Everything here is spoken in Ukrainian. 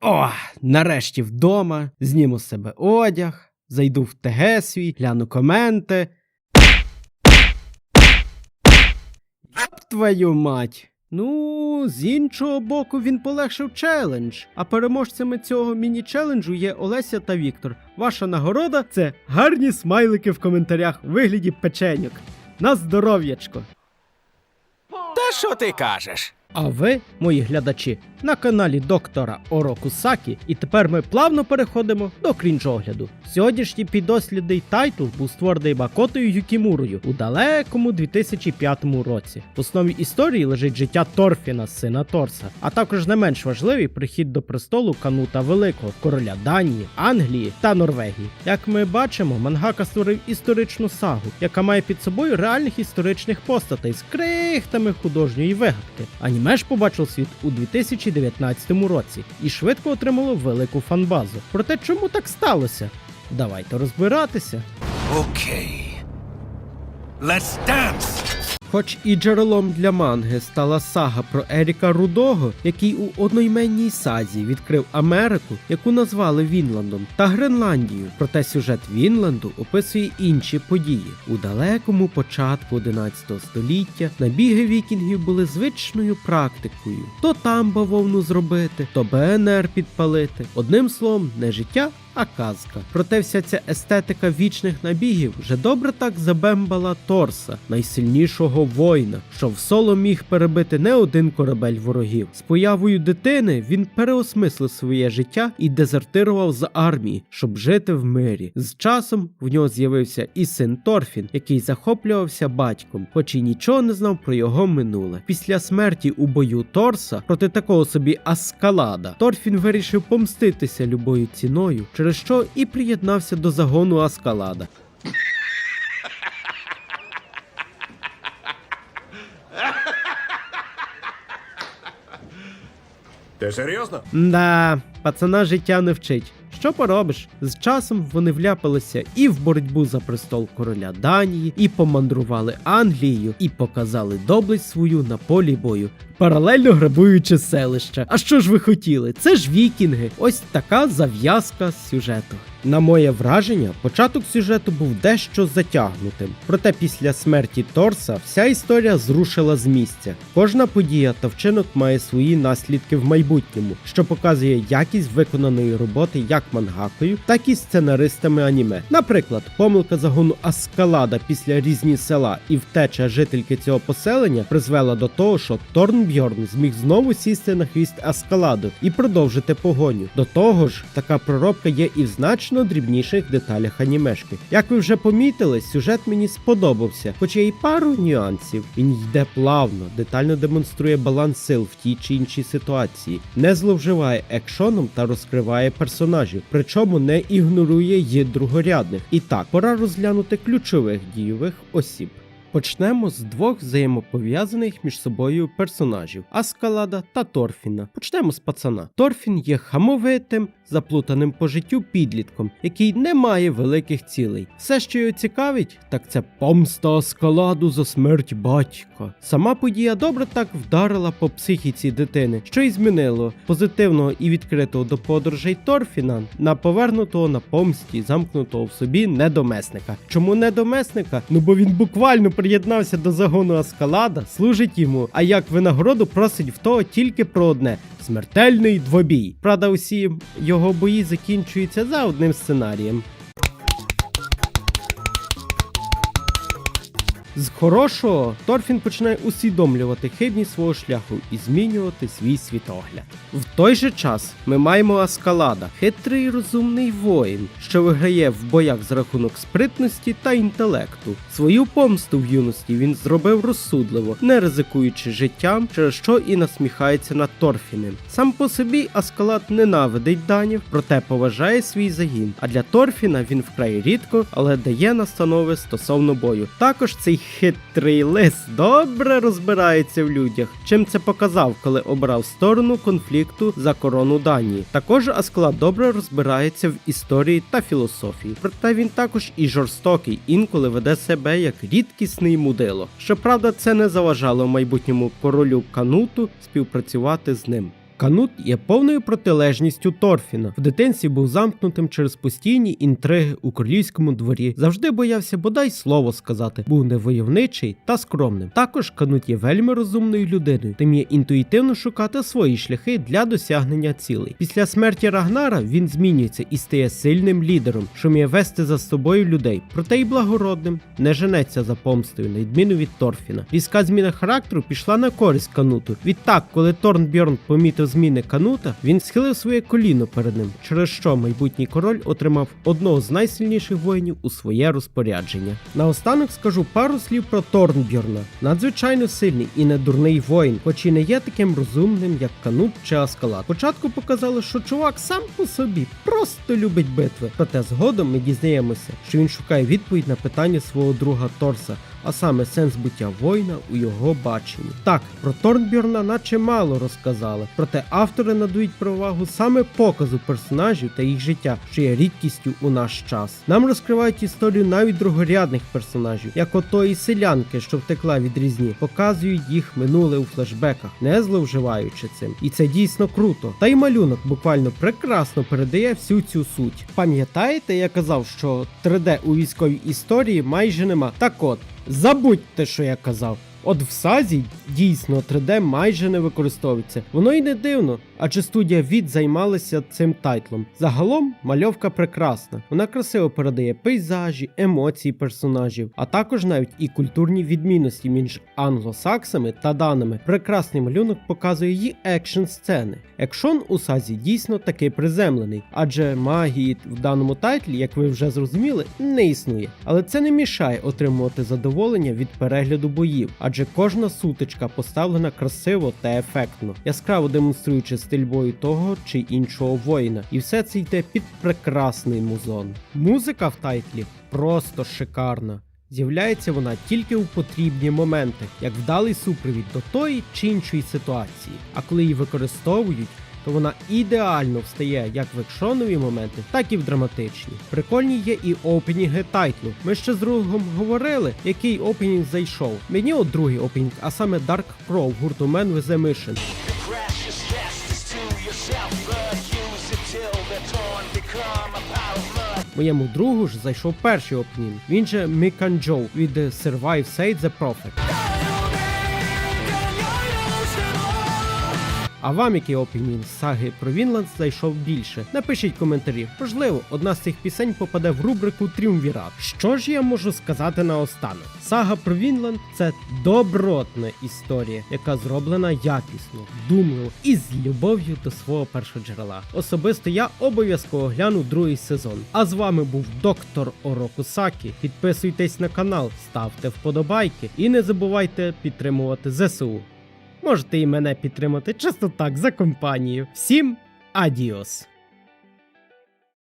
О, нарешті вдома, зніму з себе одяг, зайду в ТГ свій, гляну коменти. Єп твою мать! Ну, з іншого боку, він полегшив челендж. А переможцями цього міні-челенджу є Олеся та Віктор. Ваша нагорода це гарні смайлики в коментарях у вигляді печеньок. На здоров'ячко! Та що ти кажеш? А ви, мої глядачі, на каналі доктора Ороку Сакі, і тепер ми плавно переходимо до крінж-огляду. Сьогоднішній підослідний тайтл був створений Макотою Юкімурою у далекому 2005 році. В основі історії лежить життя Торфіна, сина Торса, а також не менш важливий прихід до престолу Канута Великого, короля Данії, Англії та Норвегії. Як ми бачимо, мангака створив історичну сагу, яка має під собою реальних історичних постатей з крихтами художньої вигадки. Аніме ж побачив світ у 2019 році і швидко отримало велику фанбазу. Проте чому так сталося? Давайте розбиратися. Окей. Let's dance! Хоч і джерелом для манги стала сага про Еріка Рудого, який у одноіменній сазі відкрив Америку, яку назвали Вінландом, та Гренландію. Проте сюжет Вінланду описує інші події. У далекому початку 11 століття набіги вікінгів були звичною практикою: то там бавовну зробити, то БНР підпалити. Одним словом, не життя, а казка. Проте вся ця естетика вічних набігів вже добре так забембала Торса, найсильнішого воїна, що в соло міг перебити не один корабель ворогів. З появою дитини він переосмислив своє життя і дезертирував з армії, щоб жити в мирі. З часом в нього з'явився і син Торфін, який захоплювався батьком, хоч і нічого не знав про його минуле. Після смерті у бою Торса проти такого собі Аскалада, Торфін вирішив помститися любою ціною, через що і приєднався до загону Аскалада. Ти серйозно? Да, пацана життя не вчить. Що поробиш? З часом вони вляпалися і в боротьбу за престол короля Данії, і помандрували Англією, і показали доблесть свою на полі бою, паралельно грабуючи селище. А що ж ви хотіли? Це ж вікінги. Ось така зав'язка сюжету. На моє враження, початок сюжету був дещо затягнутим. Проте після смерті Торса вся історія зрушила з місця. Кожна подія та вчинок має свої наслідки в майбутньому, що показує якість виконаної роботи як мангакою, так і сценаристами аніме. Наприклад, помилка загону Аскалада після різні села і втеча жительки цього поселення призвела до того, що Торнбьорн зміг знову сісти на хвіст Аскаладу і продовжити погоню. До того ж, така проробка є і в значно дрібніших деталях анімешки. Як ви вже помітили, сюжет мені сподобався, хоч є й пару нюансів. Він йде плавно, детально демонструє баланс сил в тій чи іншій ситуації, не зловживає екшоном та розкриває персонажів, причому не ігнорує є другорядних. І так, пора розглянути ключових дійових осіб. Почнемо з двох взаємопов'язаних між собою персонажів Аскалада та Торфіна. Почнемо з пацана. Торфін є хамовитим, заплутаним по життю підлітком, який не має великих цілей. Все, що його цікавить, так це помста Аскаладу за смерть батька. Сама подія добре так вдарила по психіці дитини, що й змінило позитивного і відкритого до подорожей Торфіна на повернутого на помсті, замкнутого в собі недомесника. Чому недомесника? Ну бо він буквально приєднався до загону Аскалада, служить йому, а як винагороду просить в того тільки про одне смертельний двобій. Правда, усі його бої закінчуються за одним сценарієм. З хорошого Торфін починає усвідомлювати хибність свого шляху і змінювати свій світогляд. В той же час ми маємо Аскалада, хитрий розумний воїн, що виграє в боях з рахунок спритності та інтелекту. Свою помсту в юності він зробив розсудливо, не ризикуючи життям, через що і насміхається над Торфіним. Сам по собі Аскалад ненавидить данів, проте поважає свій загін. А для Торфіна він вкрай рідко, але дає настанови стосовно бою. Також цей хитрий лис добре розбирається в людях. Чим це показав, коли обрав сторону конфлікту за корону Данії. Також Асклад добре розбирається в історії та філософії. Проте він також і жорстокий, інколи веде себе як рідкісний мудило. Щоправда, це не заважало майбутньому королю Кануту співпрацювати з ним. Канут є повною протилежністю Торфіна. В дитинстві був замкнутим через постійні інтриги у королівському дворі. Завжди боявся бодай слово сказати, був невойовничий та скромним. Також Канут є вельми розумною людиною, та вміє інтуїтивно шукати свої шляхи для досягнення цілей. Після смерті Рагнара він змінюється і стає сильним лідером, що вміє вести за собою людей, проте й благородним, не женеться за помстою, на відміну від Торфіна. Різка зміна характеру пішла на користь Кануту. Відтак, коли Торнбьорн помітив зміни Канута, він схилив своє коліно перед ним, через що майбутній король отримав одного з найсильніших воїнів у своє розпорядження. Наостанок скажу пару слів про Торнбьорна. Надзвичайно сильний і недурний воїн, хоч і не є таким розумним, як Канут чи Аскалат. Спочатку показали, що чувак сам по собі просто любить битви. Проте згодом ми дізнаємося, що він шукає відповідь на питання свого друга Торса. А саме сенс буття воїна у його баченні. Так, про Торнбьорна наче мало розказали, проте автори надають перевагу саме показу персонажів та їх життя, що є рідкістю у наш час. Нам розкривають історію навіть другорядних персонажів, як отої селянки, що втекла від різні, показують їх минуле у флешбеках, не зловживаючи цим. І це дійсно круто. Та й малюнок буквально прекрасно передає всю цю суть. Пам'ятаєте, я казав, що 3D у військовій історії майже нема. Так от. Забудьте, що я казав. От в сазі дійсно 3D майже не використовується. Воно й не дивно, адже студія від займалася цим тайтлом. Загалом мальовка прекрасна. Вона красиво передає пейзажі, емоції персонажів, а також навіть і культурні відмінності між англосаксами та даними. Прекрасний малюнок показує її екшн сцени. Екшон у сазі дійсно таки приземлений, адже магії в даному тайтлі, як ви вже зрозуміли, не існує. Але це не мішає отримувати задоволення від перегляду боїв, адже кожна сутичка поставлена красиво та ефектно, яскраво демонструючи стиль бою того чи іншого воїна. І все це йде під прекрасний музон. Музика в тайтлі просто шикарна. З'являється вона тільки у потрібні моменти, як вдалий супровід до тої чи іншої ситуації. А коли її використовують, то вона ідеально встає як в екшонові моменти, так і в драматичні. Прикольні є і опенінги тайтлу. Ми ще з другом говорили, який опенінг зайшов. Мені от другий опенінг, а саме Dark Pro гурту Man with a Mission. Моєму другу ж зайшов перший опенінг. Він же Мікан Джоу від Survive Save the Prophet. А вам який опінін саги про Вінланд зайшов більше? Напишіть коментарі. Можливо, одна з цих пісень попаде в рубрику Тріумвірат. Що ж я можу сказати наостанок? Сага про Вінланд це добротна історія, яка зроблена якісно, вдумливо і з любов'ю до свого першоджерела. Особисто я обов'язково гляну другий сезон. А з вами був доктор Орокусакі. Підписуйтесь на канал, ставте вподобайки і не забувайте підтримувати ЗСУ. Можете і мене підтримати чисто так за компанію. Всім адіос!